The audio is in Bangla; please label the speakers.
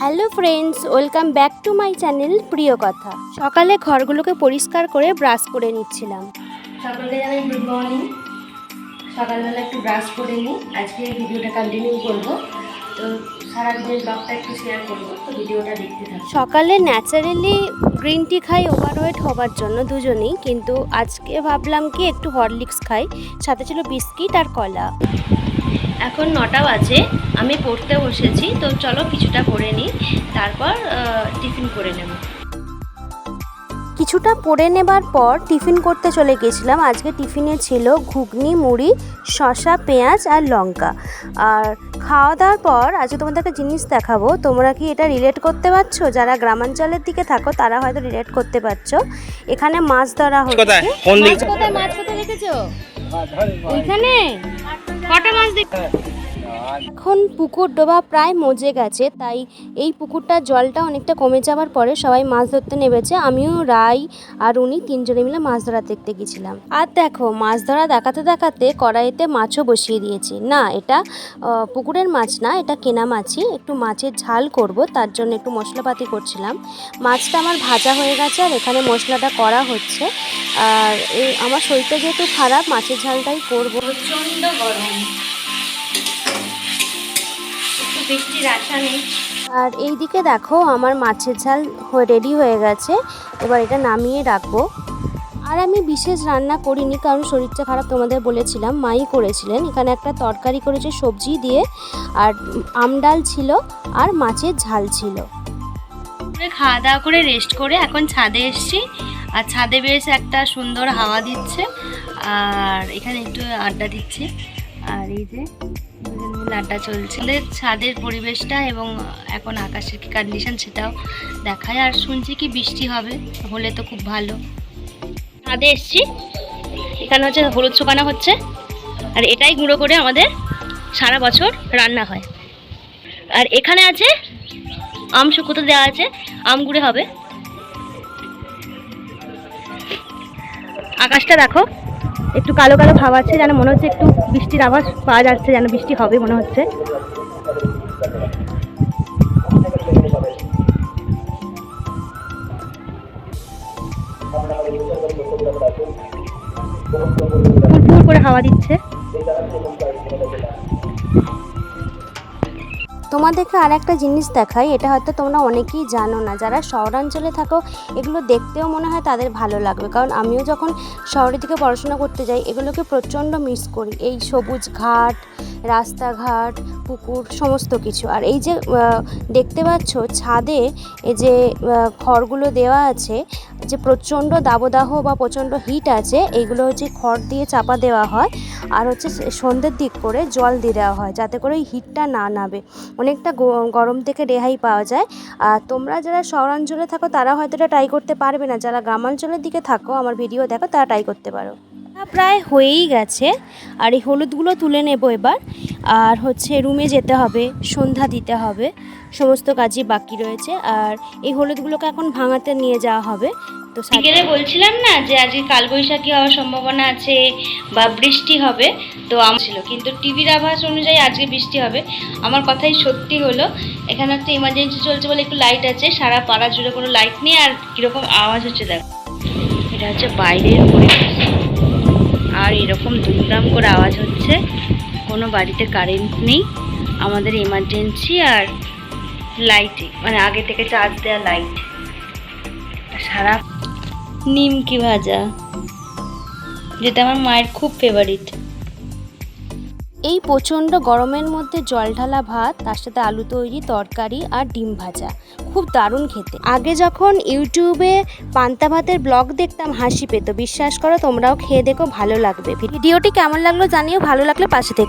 Speaker 1: Hello friends, welcome back to my channel Priyo Kotha. সকালে ঘরগুলোকে পরিষ্কার করে ব্রাশ করে নিচ্ছিলাম।
Speaker 2: সকলকে জানাই গুড মর্নিং। সকালবেলা একটু ব্রাশ করে নিই। আজকে ভিডিওটা কন্টিনিউ করব। তো সারাদিনের ব্লগটা একটু শেয়ার করব তো ভিডিওটা দেখতে থাকো।
Speaker 1: সকালে ন্যাচারালি গ্রিন টি খাই ওভারওয়েট হবার জন্য দুজনেই কিন্তু আজকে ভাবলাম কি একটু হরলিক্স খাই সাথে ছিল বিস্কিট আর কলা।
Speaker 2: এখন নটা বাজে আমি পড়তে বসেছি তো চলো কিছুটা করে নিই তারপর টিফিন করে নেব।
Speaker 1: কিছুটা পরে নেবার পর টিফিন করতে চলে গেছিলাম আজকে টিফিনে ছিল ঘুগনি মুড়ি শসা পেঁয়াজ আর লঙ্কা। আর খাওয়া দাওয়ার পর আজকে তোমাদের একটা জিনিস দেখাবো। তোমরা কি এটা রিলেট করতে পারছ? যারা গ্রামাঞ্চলের দিকে থাকো তারা হয়তো রিলেট করতে পারছ। এখানে মাছ ধরা হচ্ছে।
Speaker 2: মাছ কোথায় মাছ কোথায় রেখেছো ওইখানে? কটা মাছ দেখ
Speaker 1: এখন পুকুর ডোবা প্রায় মজে গেছে, তাই এই পুকুরটার জলটা অনেকটা কমে যাওয়ার পরে সবাই মাছ ধরতে নেমেছে। আমিও, রাই আর উনি তিনজনে মিলে মাছ ধরা দেখতে গেছিলাম। আর দেখো, মাছ ধরা দেখাতে দেখাতে কড়াইতে মাছও বসিয়ে দিয়েছি। না, এটা পুকুরের মাছ না, এটা কেনা মাছই। একটু মাছের ঝাল করব, তার জন্য একটু মশলাপাতি করছিলাম। মাছটা আমার ভাজা হয়ে গেছে আর এখানে মশলাটা করা হচ্ছে। আর এই আমার শরীরটা যেহেতু খারাপ, মাছের ঝালটাই করব।
Speaker 2: প্রচণ্ড গরম। বৃষ্টির আশা নেই
Speaker 1: আর এই দিকে দেখো আমার মাছের ঝাল রেডি হয়ে গেছে। এবার এটা নামিয়ে রাখব। আর আমি বিশেষ রান্না করিনি কারণ শরীরটা খারাপ তোমাদের বলেছিলাম। মাই করেছিলেন। এখানে একটা তরকারি করেছে সবজি দিয়ে। আর আম ডাল ছিল আর মাছের ঝাল ছিল।
Speaker 2: খাওয়া দাওয়া করে রেস্ট করে এখন ছাদে এসেছি। আর ছাদে বেশ একটা সুন্দর হাওয়া দিচ্ছে। আর এখানে একটু আড্ডা দিচ্ছি। আর এই যে আড্ডা চলছে। ছাদের পরিবেশটা এবং এখন আকাশের কি কন্ডিশন সেটাও দেখায়। আর শুনছি কি বৃষ্টি হবে, হলে তো খুব ভালো। ছাদে এসছি। এখানে হচ্ছে হলুদ শুকানো হচ্ছে। আর এটাই গুঁড়ো করে আমাদের সারা বছর রান্না হয়। আর এখানে আছে, আম শুকোতে দেওয়া আছে, আম গুঁড়ে হবে। আকাশটা দেখো। একটু কালো কালো ভাব আছে, যেন মনে হচ্ছে একটু বৃষ্টির আওয়াজ পাওয়া যাচ্ছে, যেন বৃষ্টি হবে মনে হচ্ছে। ফুল করে হাওয়া দিচ্ছে।
Speaker 1: তোমাদেরকে আর একটা জিনিস দেখাই, এটা হয়তো তোমরা অনেকেই জানো না। যারা শহরাঞ্চলে থাকো, এগুলো দেখতেও মনে হয় তাদের ভালো লাগবে। কারণ আমিও যখন শহরের দিকে পড়াশোনা করতে যাই, এগুলোকে প্রচণ্ড মিস করি। এই সবুজ ঘাট, রাস্তাঘাট, পুকুর, সমস্ত কিছু। আর এই যে দেখতে পাচ্ছ, ছাদে এই যে খড়গুলো দেওয়া আছে যে প্রচণ্ড দাবদাহ বা প্রচণ্ড হিট আছে, এইগুলো হচ্ছে খড় দিয়ে চাপা দেওয়া হয় আর হচ্ছে সন্ধ্যের দিক করে জল দিয়ে দেওয়া হয় যাতে করে ওই হিটটা না নাবে অনেকটা গরম থেকে রেহাই পাওয়া যায়। আর তোমরা যারা শহরাঞ্চলে থাকো, তারা হয়তো এটা ট্রাই করতে পারবে না। যারা গ্রামাঞ্চলের দিকে থাকো, আমার ভিডিও দেখো, তারা ট্রাই করতে পারো। প্রায় হয়েই গেছে। আর এই হলুদগুলো তুলে নেব এবার। আর হচ্ছে রুমে যেতে হবে, সন্ধ্যা দিতে হবে, সমস্ত কাজই বাকি রয়েছে। আর এই হলুদগুলোকে এখন ভাঙাতে নিয়ে যাওয়া হবে। তো
Speaker 2: বিকেলে বলছিলাম না যে আজকে কালবৈশাখী হওয়ার সম্ভাবনা আছে বা বৃষ্টি হবে, তো আমার ছিল। কিন্তু টিভির আভাস অনুযায়ী আজকে বৃষ্টি হবে। আমার কথাই সত্যি হলো, এখানে একটা ইমার্জেন্সি চলছে বলে একটু লাইট আছে। সারা পাড়া জুড়ে কোনো লাইট নেই, আর কীরকম আওয়াজ হচ্ছে দেখো। এটা হচ্ছে বাইরের পরিবেশ। এরকম ধুমধাম করে আওয়াজ হচ্ছে। কোনো বাড়িতে কারেন্ট নেই। আমাদের এমার্জেন্সি আর লাইটে মানে আগে থেকে চার্জ দেওয়া লাইট সারা নিমকি ভাজা। যেটা আমার মায়ের খুব ফেভারিট
Speaker 1: এই প্রচণ্ড গরমের মধ্যে জল ঢালা ভাত, তার সাথে আলু তৈরি, তরকারি আর ডিম ভাজা। খুব দারুণ খেতে। আগে যখন ইউটিউবে পান্তা ভাতের ব্লগ দেখতাম, হাসি পেত। বিশ্বাস করো, তোমরাও খেয়ে দেখো, ভালো লাগবে। ভিডিওটি কেমন লাগল জানিও, ভালো লাগলে পাশে থেকে